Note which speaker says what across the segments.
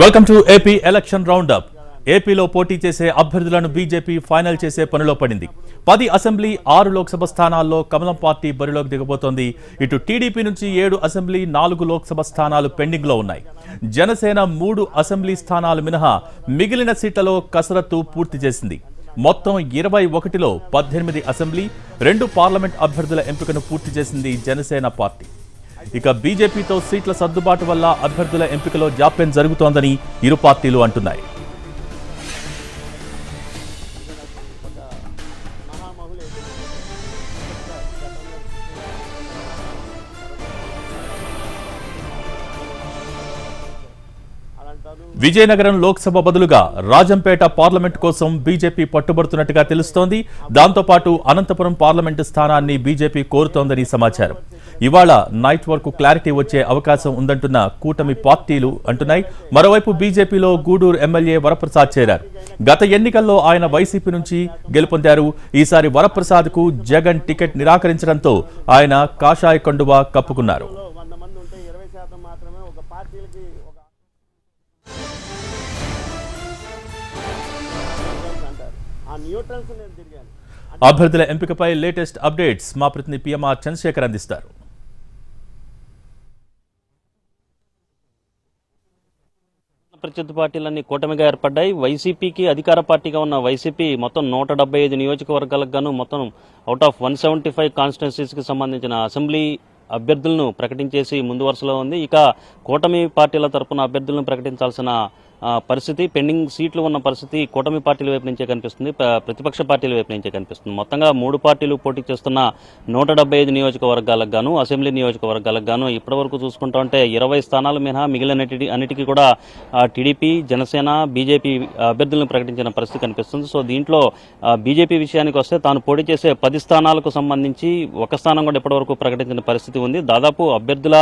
Speaker 1: Welcome to AP election round up ఏపీలో పోటీ చేసే అభ్యర్థులను బీజేపీ ఫైనల్ చేసే పనిలో పడింది. పది అసెంబ్లీ ఆరు లోక్సభ స్థానాల్లో కమలం పార్టీ బరిలోకి దిగబోతోంది. ఇటు టీడీపీ నుంచి ఏడు అసెంబ్లీ నాలుగు లోక్సభ స్థానాలు పెండింగ్లో ఉన్నాయి. జనసేన మూడు అసెంబ్లీ స్థానాలు మినహా మిగిలిన సీట్లలో కసరత్తు పూర్తి చేసింది. మొత్తం ఇరవై ఒకటిలో పద్దెనిమిది అసెంబ్లీ రెండు పార్లమెంట్ అభ్యర్థుల ఎంపికను పూర్తి చేసింది జనసేన పార్టీ. ఇక బీజేపీతో సీట్ల సర్దుబాటు వల్ల అభ్యర్థుల ఎంపికలో జాప్యం జరుగుతోందని ఇరు పార్టీలు అంటున్నాయి. విజయనగరం లోక్సభ బదులుగా రాజంపేట పార్లమెంట్ కోసం బీజేపీ పట్టుబడుతున్నట్టుగా తెలుస్తోంది. దాంతోపాటు అనంతపురం పార్లమెంటు స్థానాన్ని బీజేపీ కోరుతోందని సమాచారం. ఇవాళ నైట్ వరకు క్లారిటీ వచ్చే అవకాశం ఉందంటున్న కూటమి పార్టీలు అంటున్నాయి. మరోవైపు బీజేపీలో గూడూరు ఎమ్మెల్యే వరప్రసాద్ చేరారు. గత ఎన్నికల్లో ఆయన వైసీపీ నుంచి గెలుపొందారు. ఈసారి వరప్రసాద్కు జగన్ టికెట్ నిరాకరించడంతో ఆయన కాషాయ కండువా కప్పుకున్నారు. అభ్యర్థుల ఎంపికపై లేటెస్ట్ అప్డేట్స్ మా ప్రతినిధి పిఎంఆర్ చంద్రశేఖర్ అందిస్తారు.
Speaker 2: ప్రత్యర్థి పార్టీలన్నీ కూటమిగా ఏర్పడ్డాయి. వైసీపీకి అధికార పార్టీగా ఉన్న వైసీపీ మొత్తం నూట డెబ్బై ఐదు నియోజకవర్గాలకు గాను మొత్తం out of one seventy five కాన్స్టిట్యున్సీస్కి సంబంధించిన అసెంబ్లీ అభ్యర్థులను ప్రకటించేసి ముందు వరుసలో ఉంది. ఇక కూటమి పార్టీల తరపున అభ్యర్థులను ప్రకటించాల్సిన పరిస్థితి పెండింగ్ సీట్లు ఉన్న పరిస్థితి కూటమి పార్టీల వైపు నుంచే కనిపిస్తుంది. ప్రతిపక్ష పార్టీల వైపు నుంచే కనిపిస్తుంది. మొత్తంగా మూడు పార్టీలు పోటీ చేస్తున్న నూట డెబ్బై ఐదు నియోజకవర్గాలకు గాను అసెంబ్లీ నియోజకవర్గాలకు గాను ఇప్పటివరకు చూసుకుంటా ఉంటే ఇరవై స్థానాలు మినహా మిగిలిన అన్నిటికీ కూడా టీడీపీ జనసేన బీజేపీ అభ్యర్థులను ప్రకటించిన పరిస్థితి కనిపిస్తుంది. సో దీంట్లో బీజేపీ విషయానికి వస్తే తాను పోటీ చేసే పది స్థానాలకు సంబంధించి ఒక స్థానం కూడా ఇప్పటివరకు ప్రకటించిన పరిస్థితి ఉంది. దాదాపు అభ్యర్థుల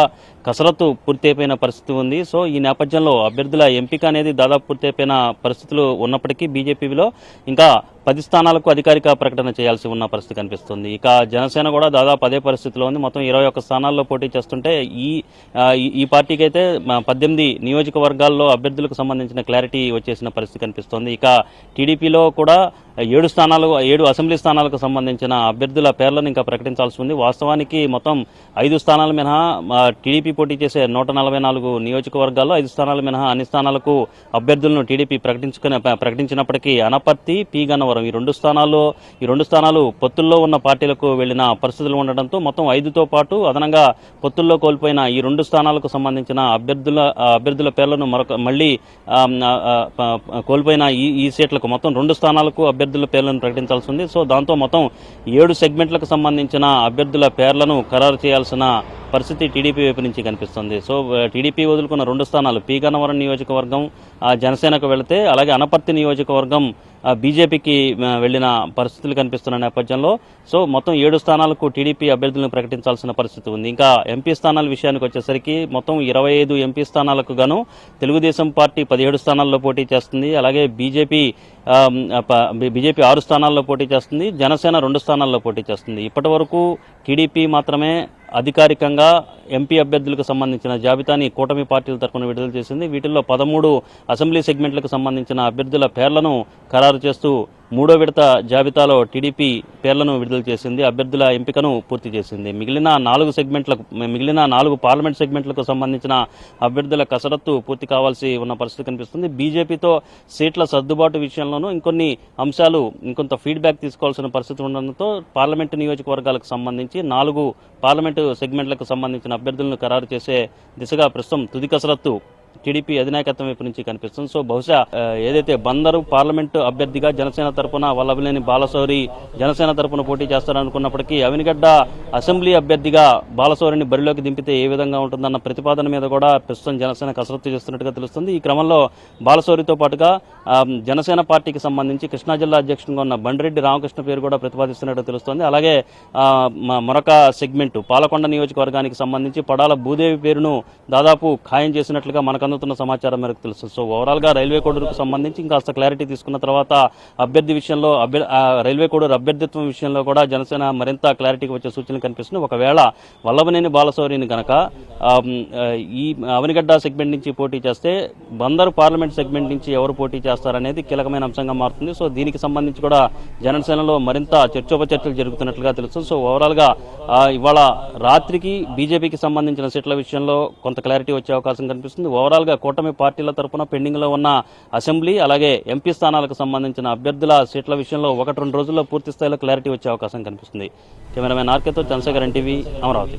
Speaker 2: కసరత్తు పూర్తి అయిపోయిన పరిస్థితి ఉంది. సో ఈ నేపథ్యంలో అభ్యర్థుల ఎంపిక అనేది దాదాపు పూర్తయిపోయిన పరిస్థితులు ఉన్నప్పటికీ బీజేపీలో ఇంకా పది స్థానాలకు అధికారిక ప్రకటన చేయాల్సి ఉన్న పరిస్థితి కనిపిస్తుంది. ఇక జనసేన కూడా దాదాపు అదే పరిస్థితిలో ఉంది. మొత్తం ఇరవై ఒక్క స్థానాల్లో పోటీ చేస్తుంటే ఈ ఈ- పార్టీకి అయితే పద్దెనిమిది నియోజకవర్గాల్లో అభ్యర్థులకు సంబంధించిన క్లారిటీ వచ్చేసిన పరిస్థితి కనిపిస్తోంది. ఇక టీడీపీలో కూడా ఏడు స్థానాలు ఏడు అసెంబ్లీ స్థానాలకు సంబంధించిన అభ్యర్థుల పేర్లను ఇంకా ప్రకటించాల్సి ఉంది. వాస్తవానికి మొత్తం ఐదు స్థానాల మినహా టీడీపీ పోటీ చేసే నూట నలభై నాలుగు నియోజకవర్గాల్లో ఐదు స్థానాల మినహా అన్ని స్థానాలకు అభ్యర్థులను టీడీపీ ప్రకటించుకునే ప్రకటించినప్పటికీ అనపర్తి పి గన్నవరం ఈ రెండు స్థానాల్లో ఈ రెండు స్థానాలు పొత్తుల్లో ఉన్న పార్టీలకు వెళ్ళిన పరిస్థితులు ఉండడంతో మొత్తం ఐదుతో పాటు అదనంగా పొత్తుల్లో కోల్పోయిన ఈ రెండు స్థానాలకు సంబంధించిన అభ్యర్థుల అభ్యర్థుల పేర్లను మరొక మళ్ళీ కోల్పోయిన ఈ ఈ సీట్లకు మొత్తం రెండు స్థానాలకు అభ్యర్థుల పేర్లను ప్రకటించాల్సి ఉంది. సో దాంతో మొత్తం ఏడు సెగ్మెంట్లకు సంబంధించిన అభ్యర్థుల పేర్లను ఖరారు చేయాల్సిన పరిస్థితి టీడీపీ వైపు నుంచి కనిపిస్తుంది. సో టీడీపీ వదులుకున్న రెండు స్థానాలు పి గన్నవరం నియోజకవర్గం ఆ, జనసేనకు వెళితే అలాగే అనపర్తి నియోజకవర్గం బీజేపీకి వెళ్ళిన పరిస్థితులు కనిపిస్తున్న నేపథ్యంలో. సో మొత్తం ఏడు స్థానాలకు టీడీపీ అభ్యర్థులను ప్రకటించాల్సిన పరిస్థితి ఉంది. ఇంకా ఎంపీ స్థానాల విషయానికి వచ్చేసరికి మొత్తం ఇరవై ఐదు ఎంపీ స్థానాలకు గాను తెలుగుదేశం పార్టీ పదిహేడు స్థానాల్లో పోటీ చేస్తుంది. అలాగే బీజేపీ బీజేపీ ఆరు స్థానాల్లో పోటీ చేస్తుంది. జనసేన రెండు స్థానాల్లో పోటీ చేస్తుంది. ఇప్పటి వరకు టీడీపీ మాత్రమే అధికారికంగా ఎంపీ అభ్యర్థులకు సంబంధించిన జాబితాని కూటమి పార్టీల తరఫున విడుదల చేసింది. వీటిల్లో పదమూడు అసెంబ్లీ సెగ్మెంట్లకు సంబంధించిన అభ్యర్థుల పేర్లను ఖరారు చేస్తూ మూడో విడత జాబితాలో టీడీపీ పేర్లను విడుదల చేసింది అభ్యర్థుల ఎంపికను పూర్తి చేసింది. మిగిలిన నాలుగు సెగ్మెంట్లకు మిగిలిన నాలుగు పార్లమెంట్ సెగ్మెంట్లకు సంబంధించిన అభ్యర్థుల కసరత్తు పూర్తి కావాల్సి ఉన్న పరిస్థితి కనిపిస్తుంది. బీజేపీతో సీట్ల సర్దుబాటు విషయంలోనూ ఇంకొన్ని అంశాలు ఇంకొంత ఫీడ్బ్యాక్ తీసుకోవాల్సిన పరిస్థితి ఉండడంతో పార్లమెంటు నియోజకవర్గాలకు సంబంధించి నాలుగు పార్లమెంటు సెగ్మెంట్లకు సంబంధించిన అభ్యర్థులను ఖరారు చేసే దిశగా ప్రస్తుతం తుది కసరత్తు టీడీపీ అధినాయకత్వం వైపు నుంచి కనిపిస్తుంది. సో బహుశా ఏదైతే బందరు పార్లమెంటు అభ్యర్థిగా జనసేన తరపున వల్లభనేని బాలశౌరి జనసేన తరపున పోటీ చేస్తారనుకున్నప్పటికీ అవినిగడ్డ అసెంబ్లీ అభ్యర్థిగా బాలశౌరిని బరిలోకి దింపితే ఏ విధంగా ఉంటుందన్న ప్రతిపాదన మీద కూడా ప్రస్తుతం జనసేన కసరత్తు చేస్తున్నట్టుగా తెలుస్తుంది. ఈ క్రమంలో బాలశౌరితో పాటుగా జనసేన పార్టీకి సంబంధించి కృష్ణా జిల్లా అధ్యక్షుడిగా ఉన్న బండిరెడ్డి రామకృష్ణ పేరు కూడా ప్రతిపాదిస్తున్నట్టు తెలుస్తోంది. అలాగే ఆ, మ- మరొక సెగ్మెంట్ పాలకొండ నియోజకవర్గానికి సంబంధించి పడాల భూదేవి పేరును దాదాపు ఖాయం చేసినట్లుగా మనకు అందుతున్న సమాచారం మేరకు తెలుసు సో ఓవరాల్గా రైల్వే కోడూరుకు సంబంధించి ఇంకాస్త క్లారిటీ తీసుకున్న తర్వాత అభ్యర్థి విషయంలో రైల్వే కోడూరు అభ్యర్థిత్వం విషయంలో కూడా జనసేన మరింత క్లారిటీకి వచ్చే సూచనలు కనిపిస్తున్నాయి. ఒకవేళ వల్లభనేని బాలశౌరిని కనుక ఈ అవనిగడ్డ సెగ్మెంట్ నుంచి పోటీ చేస్తే బందరు పార్లమెంట్ సెగ్మెంట్ నుంచి ఎవరు పోటీ చేస్తారనేది కీలకమైన అంశంగా మారుతుంది. సో దీనికి సంబంధించి కూడా జనసేనలో మరింత చర్చోపచర్చలు జరుగుతున్నట్లుగా తెలుస్తుంది. సో ఓవరాల్గా ఇవాళ రాత్రికి బీజేపీకి సంబంధించిన సీట్ల విషయంలో కొంత క్లారిటీ వచ్చే అవకాశం కనిపిస్తుంది. ఓవరాల్గా కూటమి పార్టీల తరపున పెండింగ్లో ఉన్న అసెంబ్లీ అలాగే ఎంపీ స్థానాలకు సంబంధించిన అభ్యర్థుల సీట్ల విషయంలో ఒకటి రెండు రోజుల్లో పూర్తి స్థాయిలో క్లారిటీ వచ్చే అవకాశం కనిపిస్తుంది. కెమెరామెన్ ఆర్కేతో చంద్రశేఖర్ ఎన్టీవీ అమరావతి.